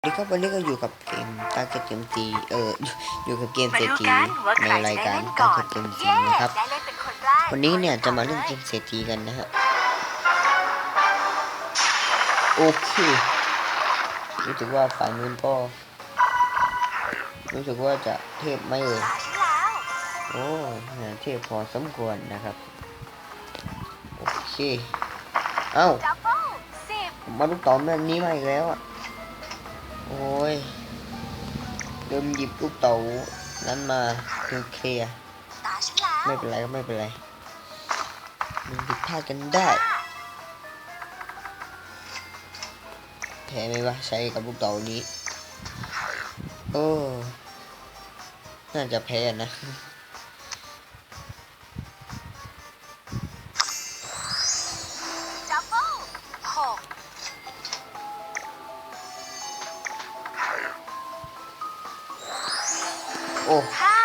สวัสดีครับวันนี้ก็อยู่กับเกมตาเกตเกมตีเอออยู่กับเกมมาเศรษดูฐีกันว่าใคในรจะรายได้การเล่นตาก่อนเกตเกมตีเย้นะครับได้เล่นเป็นคนแรกวันนี้เนี่ยจะมาเล่นเกลยมเศรษฐีกันนะฮะโอเครู้สึกว่าฝ่ายนู้นก็รู้สึกว่าจะเทพไหม่เอ่ยตาฉันแล้วโอ้เทพพอสมควรนะครับโอเคเอ้าดับเบิลสิบผมมาลูกต่อแบบนี้มาอีกแล้วอะ โอ้ยลืมหยิบลูกเต๋านั้นมาคือเคลียร์ตาฉันแล้วไม่เป็นไรก็ไม่เป็นไรมันผิดพลาดกันได้แพ้ไหมวะใช้กับลูกเต๋านี้ โอ้ น่าจะแพ้นะ โอ้ห้า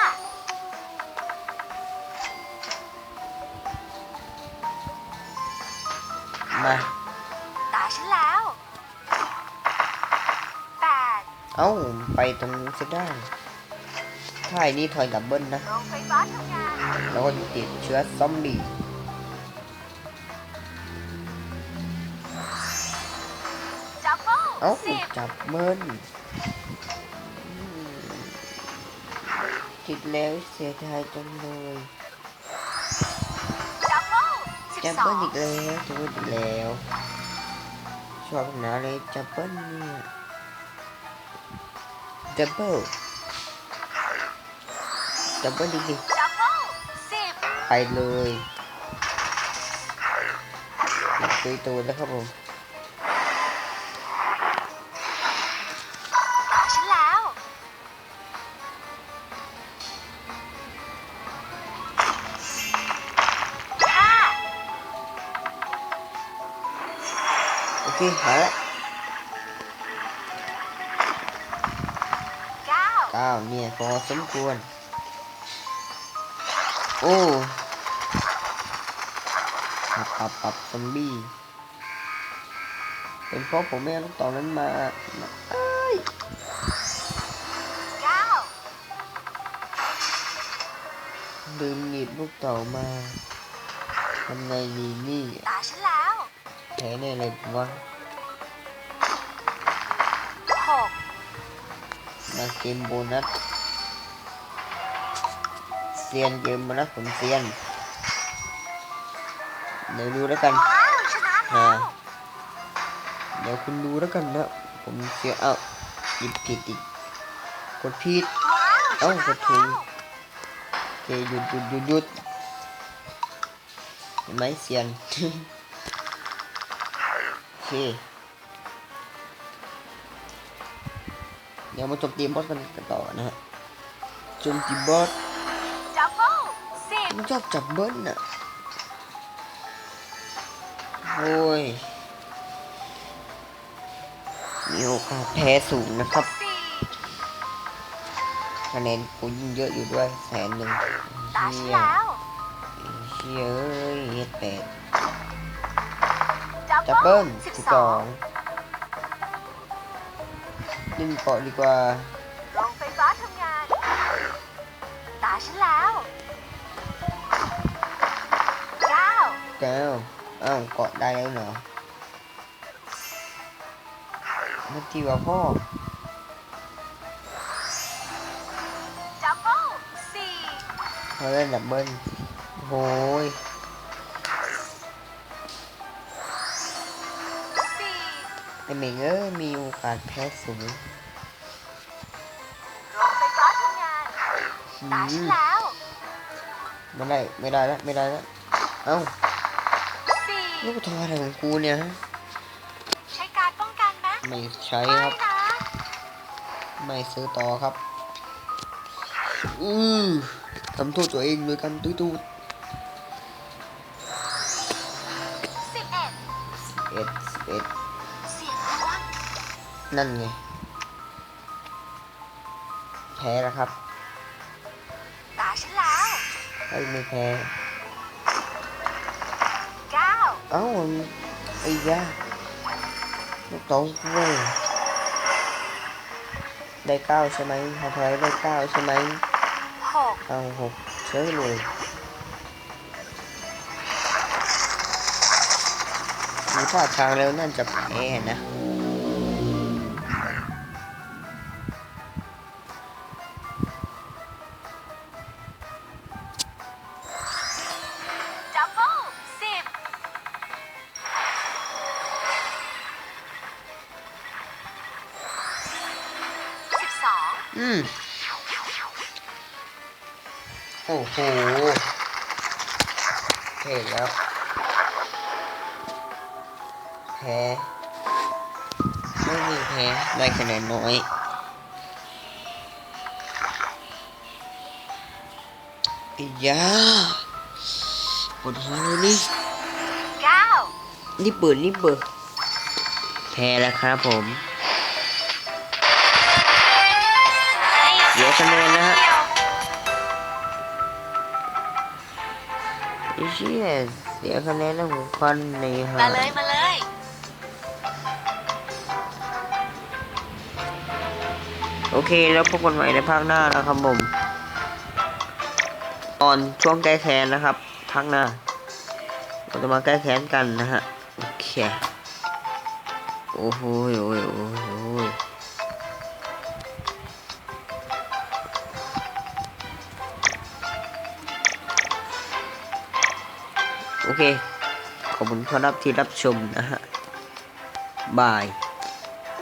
มาตาฉันแล้วแปดเอ้าไปตรงนู้นจะได้ถ้าไอ้นี่ถอยดับเบิลนะโรงไฟฟ้าทำงานแล้วก็ติดเชื้อซอมบี้ดับเบิลเอ้าสิบจับเบิ้ล ติดแล้วเสียดายจังเลยดับเบิลสิบจับสอเบิ้ลงอีกแล้วจับเบิ้ลอีกแล้วชอบหนาเลยจับเบิ้ลเนี่ยดับเบิ้ลดับเบิ้ลอีกดิดับเบิลสิบไปเลยตุยตูนแล้วครับผม เคหาละเก้าเก้าเนี่ยพอสมควร โอ้ปรับปรับปรับซอมบี้เป็นเพราะผมไม่เอาลูกต่อนั้นมามาเอ้ยเก้าลืมหยิบลูกเต่ามาทำไงดีนี่ตาฉันแล้วแพ้แน่เลยผมว่าหกมาเกมโบนัสเซียนเกมโบนัสผมเซียน เดี๋ยวดูแล้วกันว้าวชนะแล้วเดี๋ยวคุณดูแล้วกันนะ ผมเสียเอ้าหยิบผิดอีกกดผิดว้าวเอ้าชกนะดถูแล้กวโอเคหยุดหยุดหยุดหยุดเห็นไหมเซียนโอ เค เดี๋ยวมาโจมตีบอสกันกันต่อนะฮะโจมตีบอสดับเบิลสิบมันชอบจับเบิ้ลน่ะโอ้ยมีโอกาสแพ้สูงนะครับสี่คะแนนกูยิ่งเยอะอยู่ด้วยแสนหนึ่งตาฉันเชี่ยแล้วเชี่ยเอ้ยเฮ็ดแปด ดับจับเบิเบิ้ลลสิบสิบสสอองงดึงเกาะดีกว่าโรงไฟฟ้าทำงาน ตาฉันแล้วเก้าแก้วอ้าวเกาะได้แล้วเหรอนันทีว่าพ่อดับเบิลสี่เขาเล่นดับเบิ้ลโอ้ย ไอเมงเอ้ยมีโอกาสแพ้สูงโรงไฟฟ้าทำงานอืตาฉันมแล้วไม่ได้ไม่ได้แล้วไม่ได้แล้วเอ้าสี่ลูกทออะไรของกูเนี่ยฮะใช้การป้องกันไหมไม่ใช้ไม่ครับ นะไม่ซื้อต่อครับ อือทำโทษตัวเองโดยการตุ้ยตูดสิบเอ็ดเอ็ดเอ็ด นั่นไง แพ้แล้วครับตาฉันแล้วเฮ้ยไม่แพ้ เก้าเอ้าไอ้ยาลูกโตเว้ยได้เก้าใช่ไหมทาทอยได้เก้าใช่ไหมหกเอาหกเชื่อเลยมีท่าทางแล้วน่าจะแพ้นะ องอืมโอ้โหเท่แล้วแพ้ไม่มีแพ้ได้คะแนนน้อยอียาปวดหัวเลยนี่เก้ารีบเปิดรีบเปิดแพ้แล้วครับผม คะแนนนะฮะไอ้เชี่ยเสียคะแนนแล้วผมฟันในหามาเลยมาเลยโอเคแล้วพบกันใหม่ในภาคหน้านะครับผมตอนช่วงแก้แค้นนะครับภาคหน้าเราจะมาแก้แค้นกันนะฮะโอเคโอ้โหโอ้ยโอ้ยโอ้ย โอเค ขอบคุณครับที่รับชมนะฮะบาย